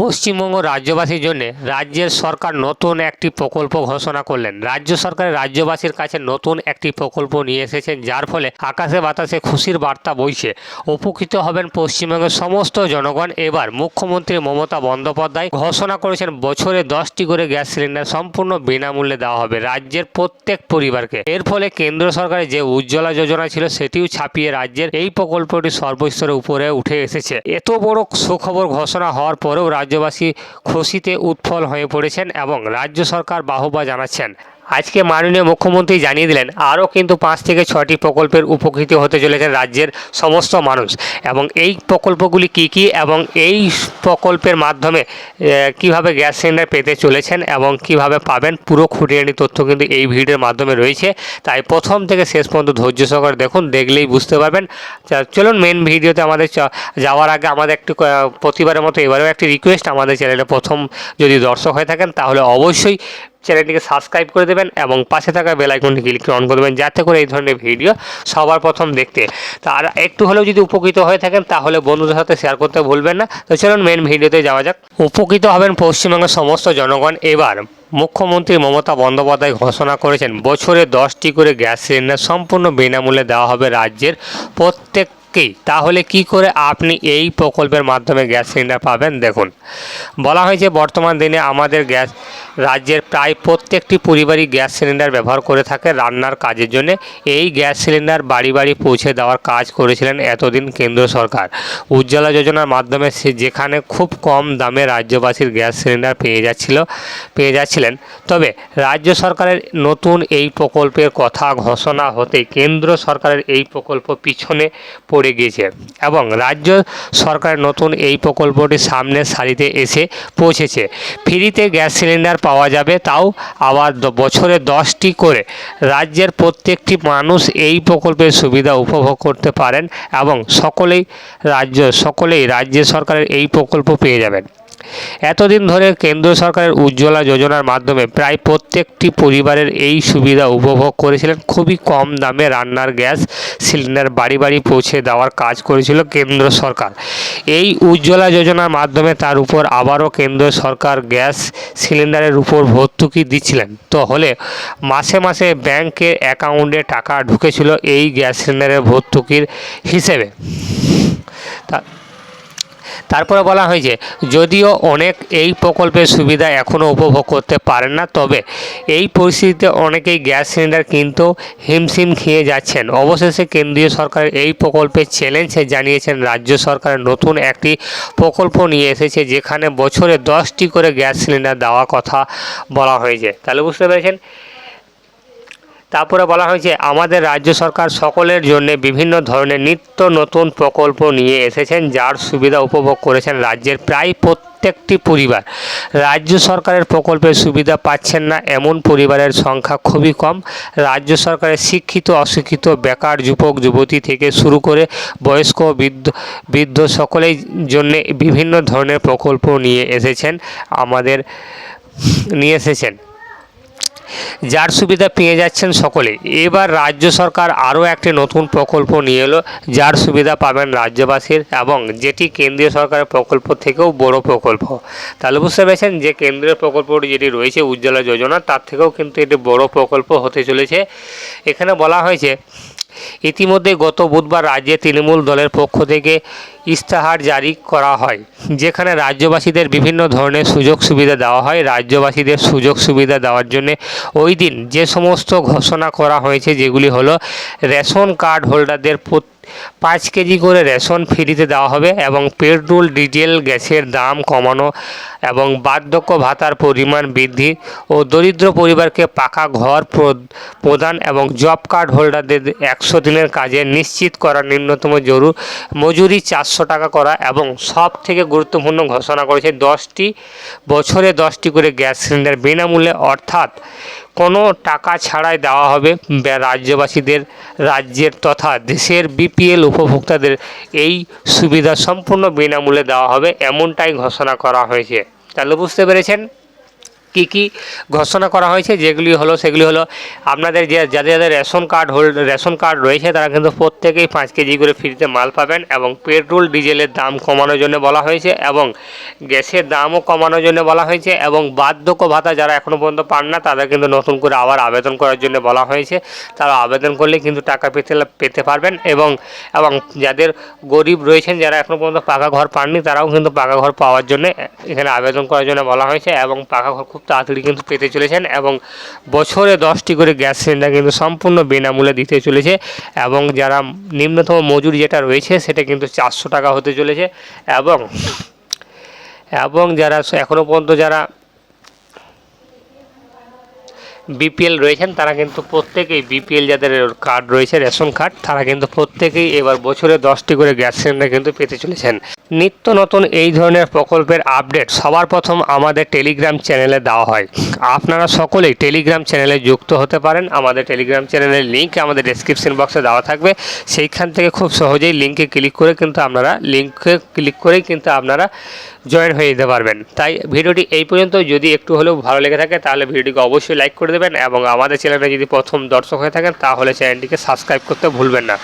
পশ্চিমবঙ্গ রাজ্যবাসীর জন্য রাজ্যের সরকার নতুন একটি প্রকল্প ঘোষণা করলেন। রাজ্য সরকার রাজ্যবাসীর কাছে নতুন একটি প্রকল্প নিয়ে এসেছেন, যার ফলে আকাশে বাতাসে খুশির বার্তা বইছে। উপকৃত হবেন পশ্চিমবঙ্গের সমস্ত জনগণ। এবার মুখ্যমন্ত্রী মমতা বন্দ্যোপাধ্যায় ঘোষণা করেছেন, বছরে দশটি করে গ্যাস সিলিন্ডার সম্পূর্ণ বিনামূল্যে দেওয়া হবে রাজ্যের প্রত্যেক পরিবারকে। এর ফলে কেন্দ্র সরকারের যে উজ্জ্বলা যোজনা ছিল, সেটিও ছাপিয়ে রাজ্যের এই প্রকল্পটি সর্বস্তরের উপরে উঠে এসেছে। এত বড় সুখবর ঘোষণা হওয়ার পরেও রাজ্যবাসী খুশিতে উৎফল হয়ে পড়েছেন এবং রাজ্য সরকার বাহবা জানাচ্ছেন। আজকে মাননীয় মুখ্যমন্ত্রী জানিয়ে দিলেন, আরও কিন্তু পাঁচ থেকে ছটি প্রকল্পের উপকৃত হতে চলেছেন রাজ্যের সমস্ত মানুষ। এবং এই প্রকল্পগুলি কি কি এবং এই প্রকল্পের মাধ্যমে কীভাবে গ্যাস সিলিন্ডার পেতে চলেছেন এবং কীভাবে পাবেন, পুরো খুঁটিনাটি তথ্য কিন্তু এই ভিডিওর মাধ্যমে রয়েছে। তাই প্রথম থেকে শেষ পর্যন্ত ধৈর্য সহকারে দেখুন, দেখলেই বুঝতে পারবেন। চলুন মেন ভিডিওতে আমাদের যাওয়ার আগে আমাদের একটু প্রতিবারের মতো এবারেও একটি রিকোয়েস্ট আমাদের চ্যানেলে প্রথম যদি দর্শক হয়ে থাকেন, তাহলে অবশ্যই চ্যানেলটিকে সাবস্ক্রাইব করে দেবেন এবং পাশে থাকা বেল আইকনটি ক্লিক অন করে দেবেন যাতে করে এই ধরনের ভিডিও সবার প্রথম দেখতে। তার একটু হলেও যদি উপকৃত হয়ে থাকেন, তাহলে বন্ধুদের সাথে শেয়ার করতে ভুলবেন না। তো চলুন মেন ভিডিওতে যাওয়া যাক। উপকৃত হবেন পশ্চিমবঙ্গের সমস্ত জনগণ। এবার মুখ্যমন্ত্রী মমতা বন্দ্যোপাধ্যায় ঘোষণা করেছেন, বছরে দশটি করে গ্যাস সিলিন্ডার সম্পূর্ণ বিনামূল্যে দেওয়া হবে রাজ্যের প্রত্যেককেই তাহলে কি করে আপনি এই প্রকল্পের মাধ্যমে গ্যাস সিলিন্ডার পাবেন? দেখুন। বলা হয়েছে, বর্তমান দিনে আমাদের গ্যাস, রাজ্যের প্রায় প্রত্যেকটি পরিবারই গ্যাস সিলিন্ডার ব্যবহার করে থাকে রান্নার কাজের জন্য। এই গ্যাস সিলিন্ডার বাড়ি বাড়ি পৌঁছে দেওয়ার কাজ করেছিলেন এতদিন কেন্দ্র সরকার। উজ্জ্বলা যোজনার মাধ্যমে যেখানে খুব কম দামে রাজ্যবাসীর গ্যাস সিলিন্ডার পেয়ে যাচ্ছিল, পেয়ে যাচ্ছিলেন। তবে রাজ্য সরকারের নতুন এই প্রকল্পের কথা ঘোষণা হতে কেন্দ্র সরকারের এই প্রকল্প পিছনে পড়ে গিয়েছে এবং রাজ্য সরকার নতুন এই প্রকল্পটি সামনের সারিতে এসে পৌঁছেছে। ফ্রিতে গ্যাস সিলিন্ডার পাওয়া যাবে, তাও আবার বছরে দশটি করে। রাজ্যের প্রত্যেকটি মানুষ এই প্রকল্পের সুবিধা উপভোগ করতে পারেন এবং সকলেই রাজ্য সকলেই রাজ্য সরকারের এই প্রকল্প পেয়ে যাবেন। এতদিন ধরে কেন্দ্র সরকারের উজ্জ্বলা যোজনার মাধ্যমে প্রায় প্রত্যেকটি পরিবারের এই সুবিধা উপভোগ করেছিলেন। খুবই কম দামে রান্নার গ্যাস সিলিন্ডার বাড়ি বাড়ি পৌঁছে দেওয়ার কাজ করেছিল কেন্দ্র সরকার। এই উজ্জ্বলা যোজনার মাধ্যমে তার উপর আবারও কেন্দ্র সরকার গ্যাস সিলিন্ডারের উপর ভর্তুকি দিচ্ছিলেন। তো হলে মাসে মাসে ব্যাংকের অ্যাকাউন্টে টাকা ঢুকেছিল এই গ্যাস সিলিন্ডারের ভর্তুকির হিসেবে। তারপরে বলা হয়েছে যদিও অনেক এই প্রকল্পের সুবিধা এখনও উপভোগ করতে পারেন না, তবে এই পরিস্থিতিতে অনেকেই গ্যাস সিলিন্ডার কিনতেও হিমশিম খেয়ে যাচ্ছেন। অবশেষে কেন্দ্রীয় সরকারের এই প্রকল্পের চ্যালেঞ্জ জানিয়েছেন, রাজ্য সরকারের নতুন একটি প্রকল্প নিয়ে এসেছে, যেখানে বছরে দশটি করে গ্যাস সিলিন্ডার দেওয়ার কথা বলা হয়েছে। তাহলে বুঝতে পেরেছেন? তারপরে বলা হয়েছে, আমাদের রাজ্য সরকার সকলের জন্য বিভিন্ন ধরনের নিত্য নতুন প্রকল্প নিয়ে এসেছেন, যার সুবিধা উপভোগ করেছেন রাজ্যের প্রায় প্রত্যেকটি পরিবার। রাজ্য সরকারের প্রকল্পের সুবিধা পাচ্ছেন না, এমন পরিবারের সংখ্যা খুবই কম। রাজ্য সরকারের শিক্ষিত, অশিক্ষিত, বেকার যুবক, যুবতী থেকে শুরু করে বয়স্ক, বৃদ্ধ বৃদ্ধ সকলেই জন্য বিভিন্ন ধরনের প্রকল্প নিয়ে এসেছেন, আমাদের নিয়ে এসেছেন। যার সুবিধা পেয়ে যাচ্ছেন সকলে। এবার রাজ্য সরকার আরও একটি নতুন প্রকল্প নিয়ে এলো, যার সুবিধা পাবেন রাজ্যবাসীর এবং যেটি কেন্দ্রীয় সরকারের প্রকল্প থেকেও বড় প্রকল্প। তাহলে বুঝতে পেরেছেন যে কেন্দ্রীয় প্রকল্পটি যেটি রয়েছে, উজ্জ্বলা যোজনা, তার থেকেও কিন্তু এটি বড় প্রকল্প হতে চলেছে। এখানে বলা হয়েছে ইতিমধ্যে গত বুধবার রাজ্যে তৃণমূল দলের পক্ষ থেকে ইস্তাহার জারি করা হয়, যেখানে রাজ্যবাসীদের বিভিন্ন ধরনের সুযোগ সুবিধা দেওয়া হয়। রাজ্যবাসীদের সুযোগ সুবিধা দেওয়ার জন্য ওই দিন যে সমস্ত ঘোষণা করা হয়েছে, যেগুলি হলো রেশন কার্ড হোল্ডারদের প্রত- পাঁচ কেজি করে রেশন ফ্রিতে দেওয়া হবে এবং পেট্রোল, ডিজেল, গ্যাসের দাম কমানো এবং বার্ধক্য ভাতার পরিমাণ বৃদ্ধি ও দরিদ্র পরিবারকে পাকা ঘর প্র- প্রদান এবং জব কার্ড হোল্ডারদের একশো দিনের কাজে নিশ্চিত করা ন্যূনতম জরু মজুরি চারশো টাকা করা এবং সব থেকে গুরুত্বপূর্ণ ঘোষণা করেছে দশটি, বছরে দশটি করে গ্যাস সিলিন্ডার বিনামূল্যে অর্থাৎ কোনো টাকা ছাড়াই দেওয়া হবে। রাজ্যবাসীদের, রাজ্যের তথা দেশের বিপিএল উপভোক্তাদের এই সুবিধা সম্পূর্ণ বিনামূল্যে দেওয়া হবে, এমনটাই ঘোষণা করা হয়েছে। তাহলে বুঝতে পেরেছেন? কি কি ঘোষণা করা হয়েছে, যেগুলি হলো সেগুলি হলো আপনাদের যে যাদের যাদের ration card hold ration card রয়েছে, তারা কিন্তু প্রত্যেকেই পাঁচ কেজি করে ফ্রিতে মাল পাবেন এবং পেট্রোল, ডিজেলের দাম কমানোর জন্য বলা হয়েছে এবং গ্যাসের দামও কমানোর জন্য বলা হয়েছে এবং বার্ধক্য ভাতা যারা এখনও পর্যন্ত পান না, তাদের কিন্তু নতুন করে আবার আবেদন করার জন্য বলা হয়েছে। তারা আবেদন করলে কিন্তু টাকা পেতে পেতে পারবেন এবং এবং যাদের গরিব রয়েছেন, যারা এখনও পর্যন্ত পাকা ঘর পাননি, তারাও কিন্তু পাকা ঘর পাওয়ার জন্য এখানে আবেদন করার জন্য বলা হয়েছে এবং পাকা ঘর খুব তাড়াতাড়ি কিন্তু পেতে চলেছেন এবং বছরে দশটি করে গ্যাস সিলিন্ডার কিন্তু সম্পূর্ণ বিনামূল্যে দিতে চলেছে এবং যারা নিম্নতম মজুরি যেটা রয়েছে সেটা কিন্তু চারশো টাকা হতে চলেছে এবং এবং যারা এখনও পর্যন্ত যারা বিপিএল রয়েছেন, তারা কিন্তু প্রত্যেকেই বিপিএল যাদের কার্ড রয়েছে, রেশন কার্ড তারা কিন্তু প্রত্যেকেই এবার বছরে দশটি করে গ্যাস সিলিন্ডার কিন্তু পেতে চলেছেন। নিত্য নতুন এই ধরনের প্রকল্পের আপডেট সবার প্রথম আমাদের টেলিগ্রাম চ্যানেলে দেওয়া হয়। আপনারা সকলেই টেলিগ্রাম চ্যানেলে যুক্ত হতে পারেন। আমাদের টেলিগ্রাম চ্যানেলের লিঙ্ক আমাদের ডেসক্রিপশন বক্সে দেওয়া থাকবে। সেইখান থেকে খুব সহজেই লিঙ্কে ক্লিক করে কিন্তু আপনারা লিঙ্কে ক্লিক করেই কিন্তু আপনারা জয়েন হয়ে যেতে পারবেন। তাই ভিডিওটি এই পর্যন্ত। যদি একটু হলেও ভালো লেগে থাকে তাহলে ভিডিওটিকে অবশ্যই লাইক করে দেবেন এবং আমাদের চ্যানেলে যদি প্রথম দর্শক হয়ে থাকেন তাহলে চ্যানেলটিকে সাবস্ক্রাইব করতে ভুলবেন না।